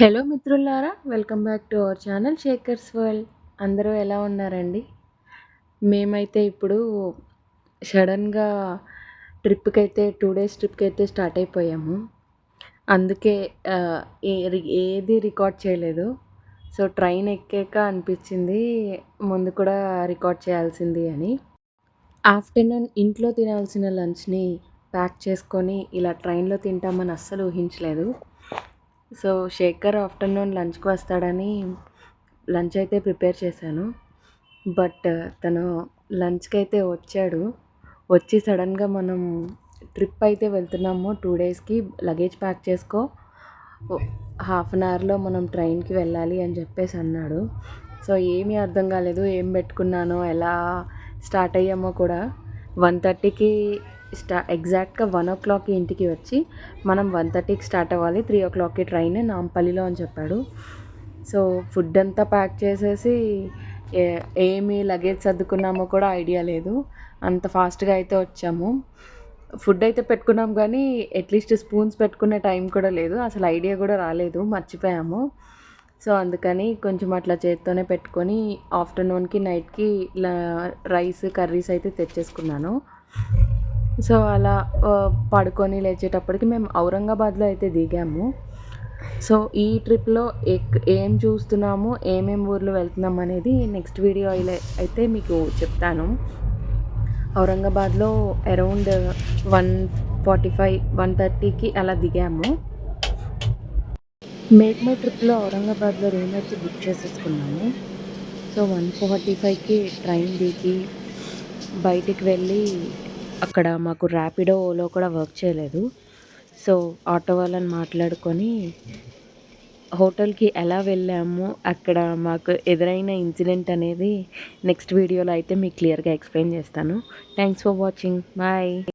Hello మిత్రులారా welcome back to our channel Shekar's world. అందరూ ఎలా ఉన్నారండి? మేమైతే ఇప్పుడు సడన్గా ట్రిప్కి అయితే టూ డేస్ ట్రిప్కి అయితే స్టార్ట్ అయిపోయాము. అందుకే ఏది రికార్డ్ చేయలేదు. సో ట్రైన్ ఎక్కాక అనిపించింది ముందు కూడా రికార్డ్ చేయాల్సింది అని. ఆఫ్టర్నూన్ ఇంట్లో తినాల్సిన లంచ్ని ప్యాక్ చేసుకొని ఇలా ట్రైన్లో తింటామని అస్సలు ఊహించలేదు. సో శేఖర్ ఆఫ్టర్నూన్ లంచ్కి వస్తాడని లంచ్ అయితే ప్రిపేర్ చేశాను. బట్ తను లంచ్కి అయితే వచ్చాడు. వచ్చి సడన్గా మనం ట్రిప్ అయితే వెళ్తున్నాము. టూ డేస్కి లగేజ్ ప్యాక్ చేసుకో. హాఫ్ అన్ అవర్లో మనం ట్రైన్కి వెళ్ళాలి అని చెప్పేసి అన్నాడు. సో ఏమీ అర్థం కాలేదు. ఏం పెట్టుకున్నానో ఎలా స్టార్ట్ అయ్యామో కూడా. వన్ థర్టీకి స్టా ఎగ్జాక్ట్గా వన్ ఓ క్లాక్కి ఇంటికి వచ్చి మనం వన్ థర్టీకి స్టార్ట్ అవ్వాలి. త్రీ ఓ క్లాక్కి ట్రైన్ నాంపల్లిలో అని చెప్పాడు. సో ఫుడ్ అంతా ప్యాక్ చేసేసి ఏమి లగేజ్ సర్దుకున్నామో కూడా ఐడియా లేదు. అంత ఫాస్ట్గా అయితే వచ్చాము. ఫుడ్ అయితే పెట్టుకున్నాం కానీ అట్లీస్ట్ స్పూన్స్ పెట్టుకునే టైం కూడా లేదు. అసలు ఐడియా కూడా రాలేదు. మర్చిపోయాము. సో అందుకని కొంచెం అట్లా చేత్తోనే పెట్టుకొని ఆఫ్టర్నూన్కి నైట్కి ఇలా రైస్ కర్రీస్ అయితే తెచ్చేసుకున్నాను. సో అలా పడుకొని లేచేటప్పటికి మేము ఔరంగాబాద్లో అయితే దిగాము. సో ఈ ట్రిప్లో ఎక్ ఏం చూస్తున్నాము ఏమేమి ఊర్లు వెళ్తున్నాం అనేది నెక్స్ట్ వీడియో అయితే మీకు చెప్తాను. ఔరంగాబాద్లో around one forty five one థర్టీకి అలా దిగాము. మేక్ మై ట్రిప్లో ఔరంగాబాద్లో రూమ్ అయితే బుక్ చేసేసుకున్నాము. సో వన్ ఫార్టీ ఫైవ్కి ట్రైన్ దిగి బయటికి వెళ్ళి అక్కడ మాకు ర్యాపిడో ఓలో కూడా వర్క్ చేయలేదు. సో ఆటో వాళ్ళని మాట్లాడుకొని హోటల్కి ఎలా వెళ్ళాము అక్కడ మాకు ఎదురైన ఇన్సిడెంట్ అనేది నెక్స్ట్ వీడియోలో అయితే మీకు క్లియర్గా ఎక్స్ప్లెయిన్ చేస్తాను. Thanks for watching bye